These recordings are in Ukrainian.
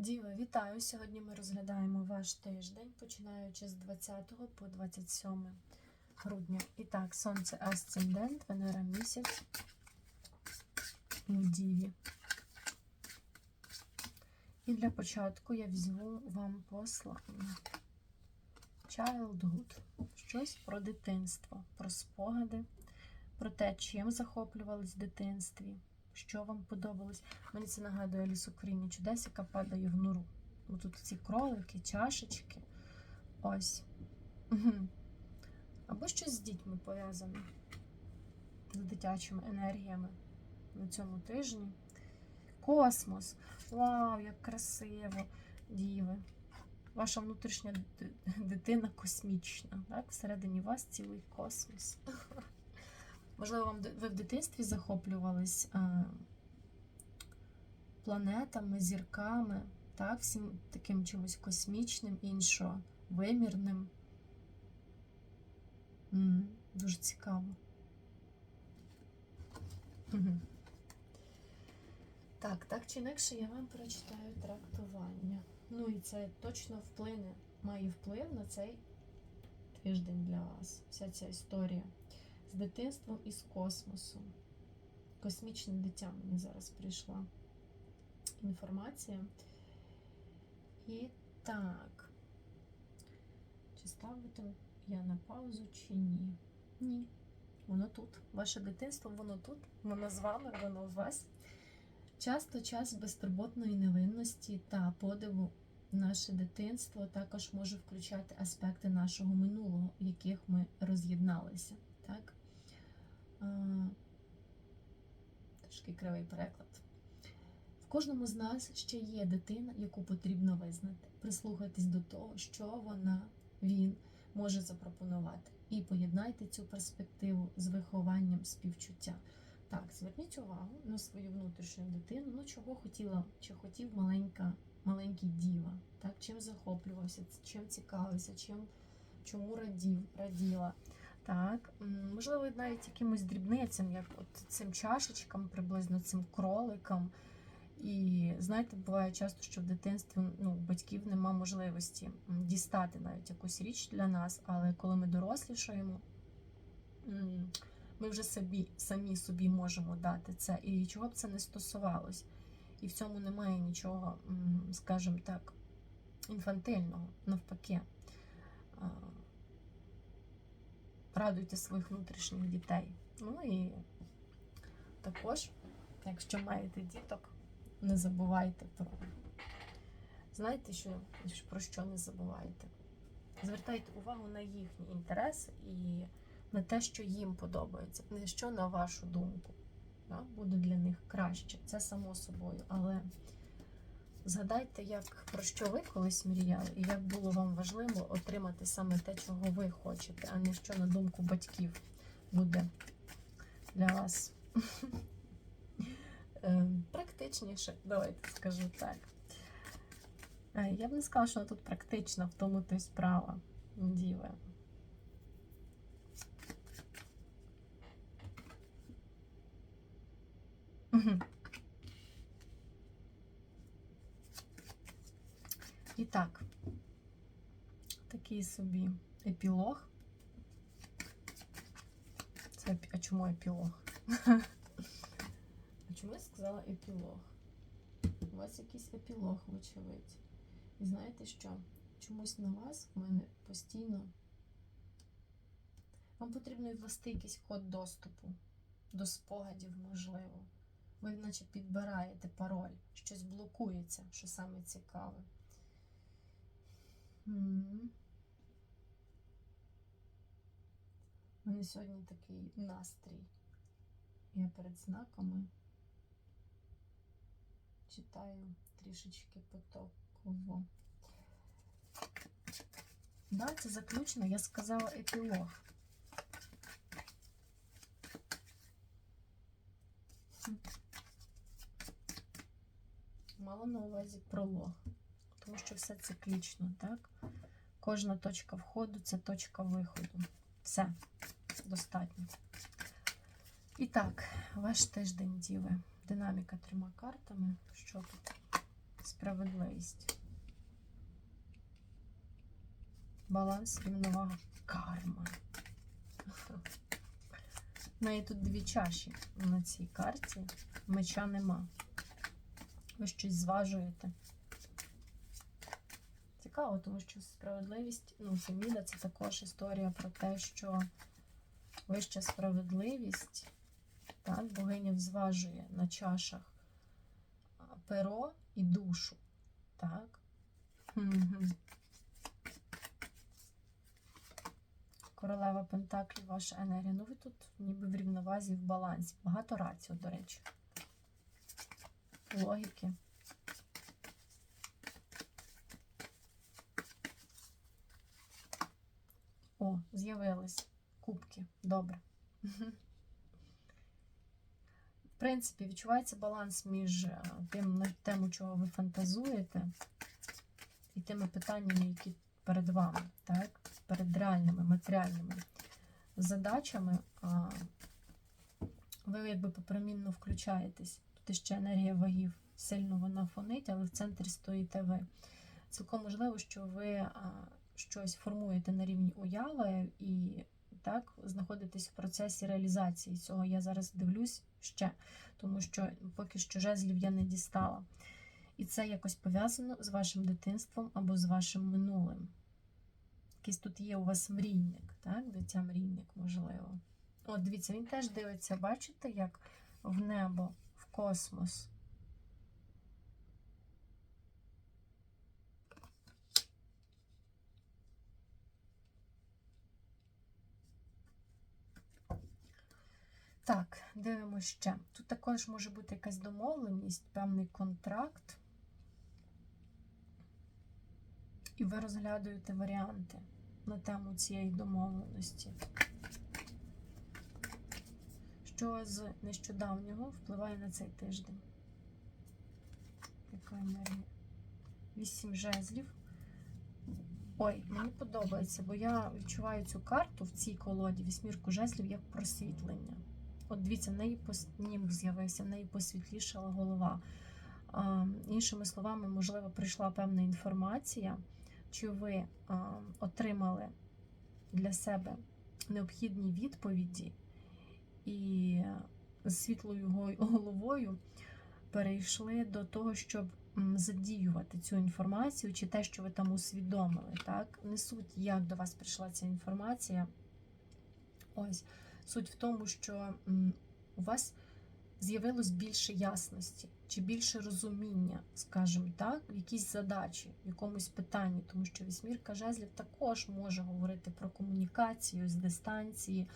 Діви, вітаю! Сьогодні ми розглядаємо ваш тиждень, починаючи з 20 по 27 грудня. І так, сонце асцендент, Венера місяць у Діві. І для початку я візьму вам послання. Childhood. Щось про дитинство, про спогади, про те, чим захоплювались в дитинстві, що вам подобалось. Мені це нагадує Алісу Коріння чудес, яка падає в нору. Тут ці кролики, чашечки. Ось. Або щось з дітьми пов'язане, з дитячими енергіями на цьому тижні. Космос. Вау, як красиво, діви. Ваша внутрішня дитина космічна. Так? Всередині вас цілий космос. Можливо, вам ви в дитинстві захоплювались е, планетами, зірками, так? всім таким чимось космічним, іншовимірним. М, Дуже цікаво. Так, так чи інакше я вам прочитаю трактування. Ну і це точно вплине, має вплив на цей тиждень для вас. Вся ця історія з дитинством і з космосом. Космічне дитя мені зараз прийшла інформація. І так. Чи ставити я на паузу, чи ні? Ні. Воно тут. Ваше дитинство, воно тут, воно з вами, воно у вас. Часто час безтурботної невинності та подиву наше дитинство також може включати аспекти нашого минулого, в яких ми роз'єдналися. Трошки кривий переклад. В кожному з нас ще є дитина, яку потрібно визнати. Прислухайтесь до того, що вона, він може запропонувати. І поєднайте цю перспективу з вихованням співчуття. Так, зверніть увагу на свою внутрішню дитину, ну чого хотіла, чи хотів маленька, маленький діва, так, чим захоплювався, чим цікавився, чим, чому радів, раділа. Так, можливо, навіть якимось дрібницям, як от цим чашечкам, приблизно цим кроликам. І знаєте, буває часто, що в дитинстві ну, батьків нема можливості дістати навіть якусь річ для нас, але коли ми дорослішаємо, ми вже собі, самі собі можемо дати це. І чого б це не стосувалось. І в цьому немає нічого, скажімо так, інфантильного, навпаки. Радуйте своїх внутрішніх дітей. Ну і також, якщо маєте діток, не забувайте про. Знаєте, що, про що не забувайте? Звертайте увагу на їхні інтереси і на те, що їм подобається, не що на вашу думку буде для них краще. Це само собою. Але згадайте, як про що ви колись мріяли, і як було вам важливо отримати саме те, чого ви хочете, а не що на думку батьків буде для вас е, практичніше, давайте скажу так. Е, Я б не сказала, що тут практична, в тому то й справа, діви. Мгм. І так, такий собі епілог. Це, а чому епілог? А чому я сказала епілог? У вас якийсь епілог, вочевидь. І знаєте що? Чомусь на вас в мене постійно. Вам потрібно ввести якийсь код доступу до спогадів, можливо. Ви наче підбираєте пароль, щось блокується, що саме цікаве. У мене сьогодні такий настрій. Я перед знаками читаю трішечки потоково. Да, це заключно, я сказала епілог. Хм. Мала на увазі пролог, тому що все циклічно, так? Кожна точка входу це точка виходу. Все, достатньо. І так, ваш тиждень, діви. Динаміка трьома картами. Що тут справедливість. Баланс, рівновага, карма. В неї тут дві чаші на цій карті. Меча нема. Ви щось зважуєте. Цікаво, тому що справедливість, ну, Феміда це також історія про те, що вища справедливість, так, богиня зважує на чашах перо і душу. Так. Королева Пентаклів, ваша енергія. Ну, ви тут ніби в рівновазі, в балансі. Багато раціо, до речі. Логіки. О, з'явились кубки. Добре. В принципі, відчувається баланс між е, тим, на чого ви фантазуєте, і тими питаннями, які перед вами, так? перед реальними, матеріальними задачами. Ви якби попромінно включаєтесь. Тут ще енергія вагів сильно вона фонить, але в центрі стоїте ви. Цілком можливо, що ви щось формуєте на рівні уяви і так знаходитесь в процесі реалізації цього. Я зараз дивлюсь ще, тому що поки що жезлів я не дістала. І це якось пов'язано з вашим дитинством або з вашим минулим. Якийсь тут є у вас мрійник, так? Дитя мрійник, можливо. От, дивіться, він теж дивиться, бачите, як в небо, в космос. Так, дивимося ще. Тут також може бути якась домовленість, певний контракт. І ви розглядуєте варіанти на тему цієї домовленості. Що з нещодавнього впливає на цей тиждень? Яка енергія? Вісім жезлів. Ой, мені подобається, бо я відчуваю цю карту в цій колоді, вісьмірку жезлів, як просвітлення. От дивіться, в неї німб з'явився, в неї посвітлішала голова. А, іншими словами, можливо, прийшла певна інформація, чи ви а, отримали для себе необхідні відповіді і з світлою головою перейшли до того, щоб задіювати цю інформацію, чи те, що ви там усвідомили. Так? Не суть, як до вас прийшла ця інформація. Ось. Суть в тому, що у вас з'явилось більше ясності чи більше розуміння, скажімо так, в якійсь задачі, в якомусь питанні, тому що вісьмірка жезлів також може говорити про комунікацію з дистанції,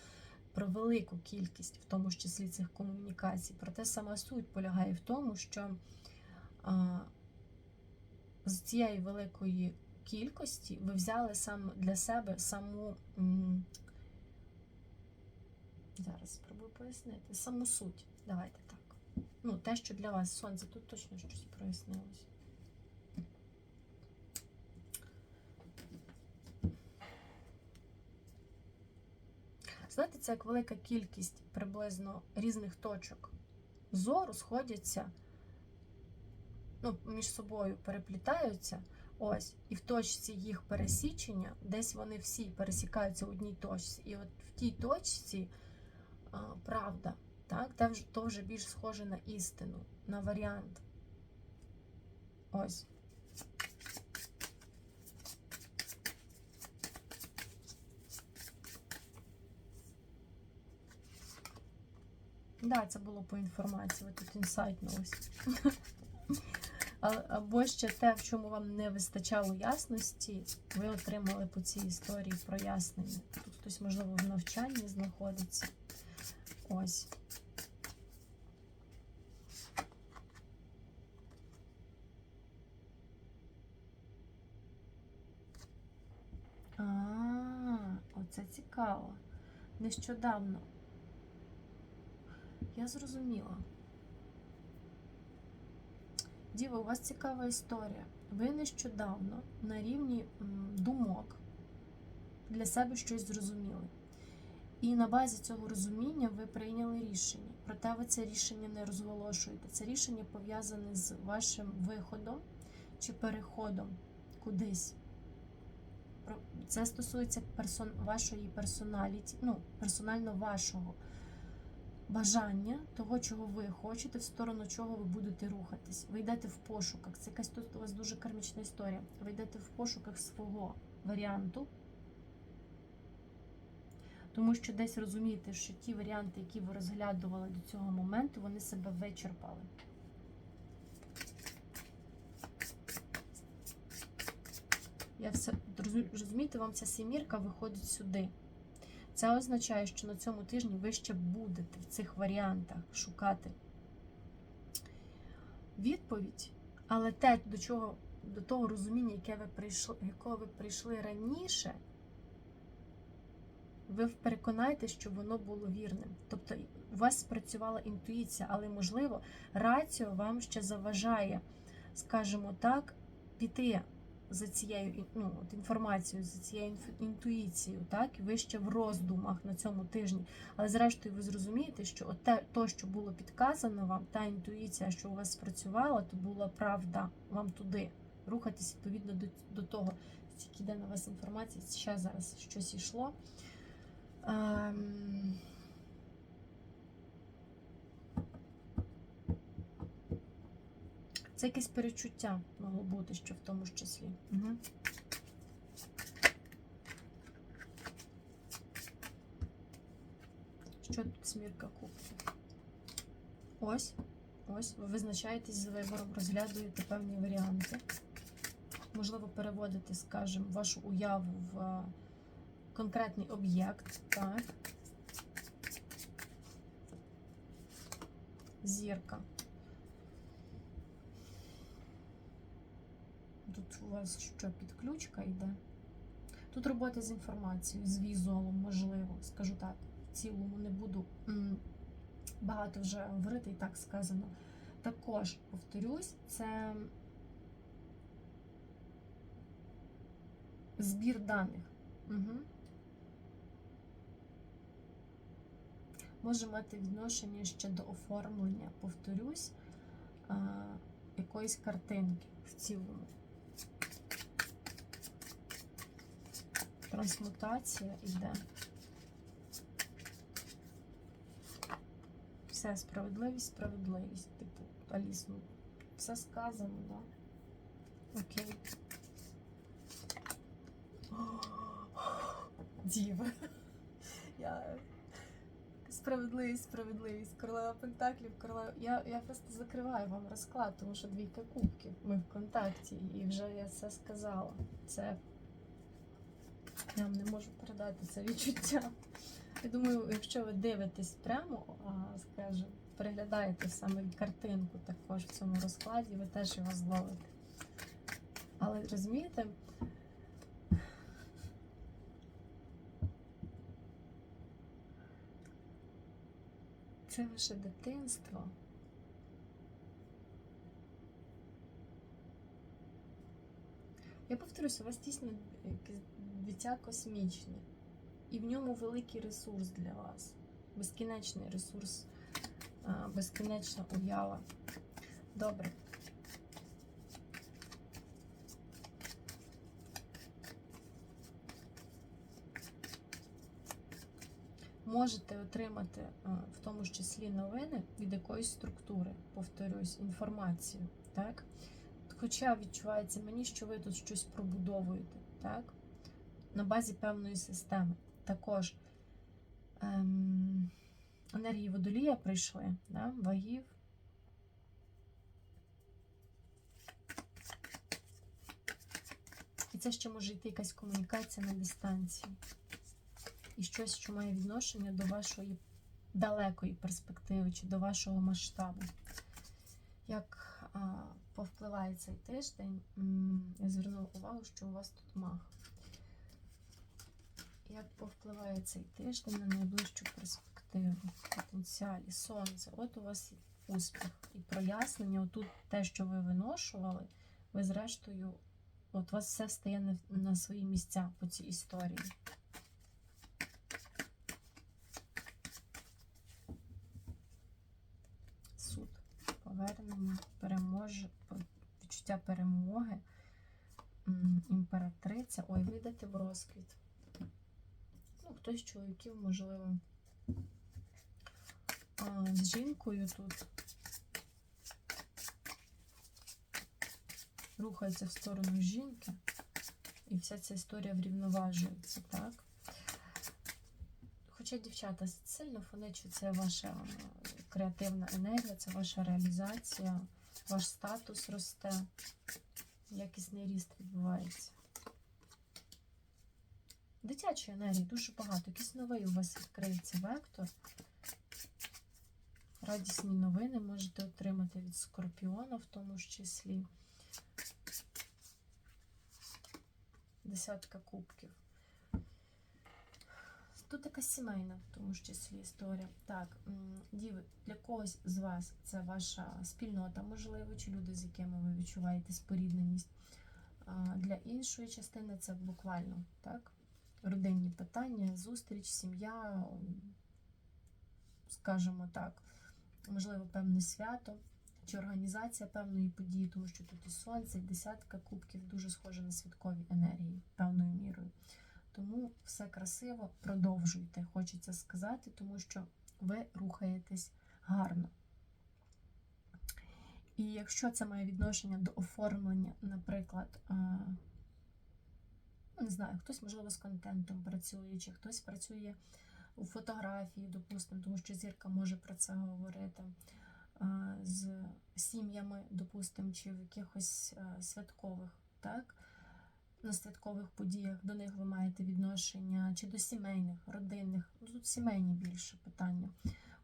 про велику кількість, в тому числі цих комунікацій. Проте сама суть полягає в тому, що а, з цієї великої кількості ви взяли сам для себе саму. м, Зараз спробую пояснити. Саму суть. Давайте так. Ну, те, що для вас сонце, тут точно щось прояснилось. Знаєте, це як велика кількість приблизно різних точок зору сходяться, ну, між собою переплітаються. Ось, і в точці їх пересічення, десь вони всі пересікаються в одній точці. І от в тій точці правда, так, те вже, то вже більш схоже на істину, на варіант. Ось. Да, це було по інформації, ви тут інсайтнулись. Або ще те, в чому вам не вистачало ясності, ви отримали по цій історії прояснення. Тут хтось, можливо, в навчанні знаходиться. Ось. А, оце цікаво. Нещодавно. Я зрозуміла. Діва, у вас цікава історія. Ви нещодавно на рівні думок для себе щось зрозуміли. І на базі цього розуміння ви прийняли рішення. Проте ви це рішення не розголошуєте. Це рішення пов'язане з вашим виходом чи переходом кудись. Це стосується персон... вашої персоналіті, ну, персонально вашого бажання, того, чого ви хочете, в сторону чого ви будете рухатись. Ви йдете в пошуках. Це якась тут у вас дуже кармічна історія. Ви йдете в пошуках свого варіанту. Тому що десь розумієте, що ті варіанти, які ви розглядували до цього моменту, вони себе вичерпали. Я все розумі- розумієте, вам ця семірка виходить сюди. Це означає, що на цьому тижні ви ще будете в цих варіантах шукати відповідь, але те, до чого до того розуміння, яке ви прийшли, якого ви прийшли раніше, ви переконаєте, що воно було вірним. Тобто у вас спрацювала інтуїція, але, можливо, раціо вам ще заважає, скажімо так, піти за цією ну, от інформацією, за цією інтуїцією, так, ви ще в роздумах на цьому тижні. Але зрештою ви зрозумієте, що от те, то, що було підказано вам, та інтуїція, що у вас спрацювала, то була правда вам туди. Рухатись відповідно до, до того, скільки йде на вас інформації, ще зараз щось йшло. Ем... Це якесь перечуття могло бути, що в тому ж числі. Угу. Що тут смірка кубків? Ось, ось, ви визначаєтесь з вибором, розглядуєте певні варіанти. Можливо, переводите, скажімо, вашу уяву в е, конкретний об'єкт. Так. Зірка. Тут у вас що підключка йде? Тут робота з інформацією, з візуалом, можливо, скажу так. В цілому не буду багато вже говорити, і так сказано. Також, повторюсь, це збір даних. Угу. Може мати відношення ще до оформлення, повторюсь, якоїсь картинки в цілому. Трансмутація йде. Все, справедливість, справедливість. Типу, Аліс, все сказано, да? Окей. Діва. Я... Справедливість, справедливість, королева Пентаклів, королева. Я, я просто закриваю вам розклад, тому що двійка кубків. Ми в контакті, і вже я все сказала. Це я вам не можу передати це відчуття. Я думаю, якщо ви дивитесь прямо, скажімо, переглядаєте саме картинку також в цьому розкладі, ви теж його зловите. Але розумієте? Це ваше дитинство. Я повторюсь, у вас дійсно дитя космічне, і в ньому великий ресурс для вас. Безкінечний ресурс, безкінечна уява. Добре. Можете отримати в тому ж числі новини від якоїсь структури, повторюсь, інформацію, так? Хоча відчувається мені, що ви тут щось пробудовуєте, так? На базі певної системи. Також ем, енергії водолія прийшли, да? вагів. І це ще може йти якась комунікація на дистанції. І щось, що має відношення до вашої далекої перспективи чи до вашого масштабу. Як а, повпливає цей тиждень, я звернула увагу, що у вас тут мах. Як повпливає цей тиждень на найближчу перспективу, потенціалі, сонце. От у вас успіх і прояснення. Отут те, що ви виношували, ви зрештою, от у вас все стає на, на свої місця по цій історії. Повернення, відчуття відчуття перемоги. Імператриця. Ой, видати в розквіт. Ну, хтось з чоловіків, можливо, а, з жінкою тут рухається в сторону жінки, і вся ця історія врівноважується, так? Хоча дівчата сильно фонить, це ваша креативна енергія, це ваша реалізація, ваш статус росте, якісний ріст відбувається. Дитячої енергії дуже багато. Якийсь новий у вас відкриється вектор. Радісні новини можете отримати від скорпіона, в тому ж числі. Десятка кубків. Тут якась сімейна, в тому ж числі історія. Так, діви, для когось з вас це ваша спільнота, можливо, чи люди, з якими ви відчуваєте спорідненість. Для іншої частини це буквально так, родинні питання, зустріч, сім'я, скажімо так, можливо, певне свято чи організація певної події, тому що тут і сонце, і десятка кубків дуже схоже на святкові енергії певною мірою. Тому все красиво, продовжуйте, хочеться сказати, тому що ви рухаєтесь гарно. І якщо це має відношення до оформлення, наприклад, не знаю, хтось, можливо, з контентом працює, чи хтось працює у фотографії, допустимо, тому що зірка може про це говорити, з сім'ями, допустимо, чи в якихось святкових, так? На святкових подіях до них ви маєте відношення, чи до сімейних, родинних, ну тут сімейні більше питання.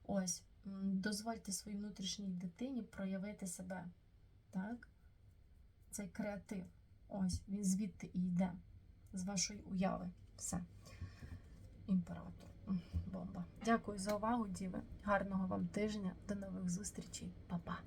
Ось, дозвольте своїй внутрішній дитині проявити себе. Так? Цей креатив. Ось, він звідти і йде, з вашої уяви. Все. Імператор. Бомба. Дякую за увагу, діви. Гарного вам тижня. До нових зустрічей. Па-па.